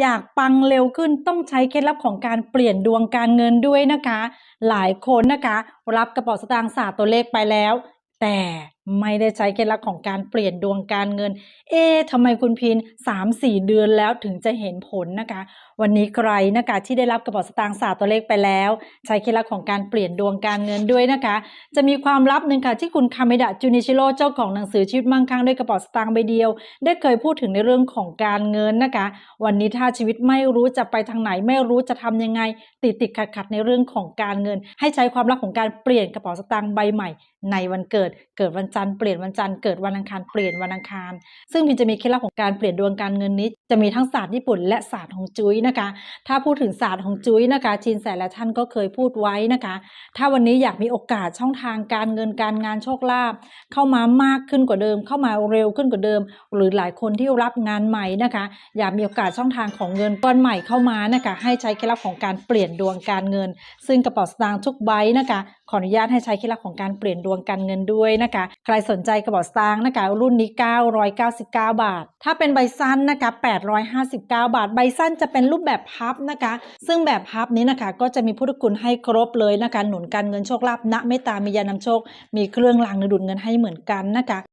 อยากปังเร็วขึ้นต้องใช้เคล็ดลับของการเปลี่ยนดวงการเงินด้วยนะคะ หลายคนนะคะ รับกระเป๋าสตางค์ศาสตร์ตัวเลขไปแล้ว แต่ ไม่ได้ใช้เคล็ดลับของการเปลี่ยนดวงการเงิน เอ๊ะทำไมคุณพิน 3-4 เดือนแล้วถึงจะเห็นผลนะคะ วันนี้ใครนะคะที่ได้รับกระเป๋าสตางค์ศาสตร์ตัวเลขไปแล้ว ใช้เคล็ดลับของการเปลี่ยนดวงการเงินด้วยนะคะ จะมีความลับหนึ่งค่ะที่คุณคาเมดะจูนิชิโร่เจ้าของหนังสือชีวิตมั่งคั่งด้วยกระเป๋าสตางค์ใบเดียว ได้เคยพูดถึงในเรื่องของการเงินนะคะ วันนี้ถ้าชีวิตไม่รู้จะไปทางไหนไม่รู้จะทำยังไง ติดติดขัดขัดในเรื่องของการเงิน ให้ใช้ความลับของการเปลี่ยนกระเป๋าสตางค์ใบใหม่ ในวันเกิดเกิดวันจันทร์เปลี่ยนวันจันทร์เกิดวันอังคารเปลี่ยนวันอังคาร ซึ่งพินจะมีเคล็ดลับของการเปลี่ยนดวงการเงินนี้ จะมีทั้งศาสตร์ญี่ปุ่นและศาสตร์ของจุ้ยนะคะ ถ้าพูดถึงศาสตร์ของจุ้ยนะคะชินแสและท่านก็เคยพูดไว้นะคะ ถ้าวันนี้อยากมีโอกาสช่องทางการเงินการงานโชคลาภเข้ามามากขึ้นกว่าเดิม เข้ามาเร็วขึ้นกว่าเดิม หรือหลายคนที่รับงานใหม่นะคะ อยากมีโอกาสช่องทางของเงินก้อนใหม่เข้ามานะคะ ให้ใช้เคล็ดลับของการเปลี่ยนดวงการเงิน ซึ่งกระเป๋าสตางค์ทุกใบนะคะขออนุญาตให้ใช้เคล็ดลับของการเปลี่ยนดวงการเงินด้วยนะคะ ใครสนใจกระเป๋าสตางค์นะคะรุ่นนี้ 999 บาท ถ้าเป็นใบสั้นนะคะ859 บาท ใบสั้นจะเป็นรูปแบบพับนะคะ ซึ่งแบบพับนี้นะคะ ก็จะมีพุทธคุณให้ครบเลยนะคะหนุนการเงินโชคลาภณเมตตามียานำโชค มีเครื่องรางดึงดูดเงินให้เหมือนกันนะคะ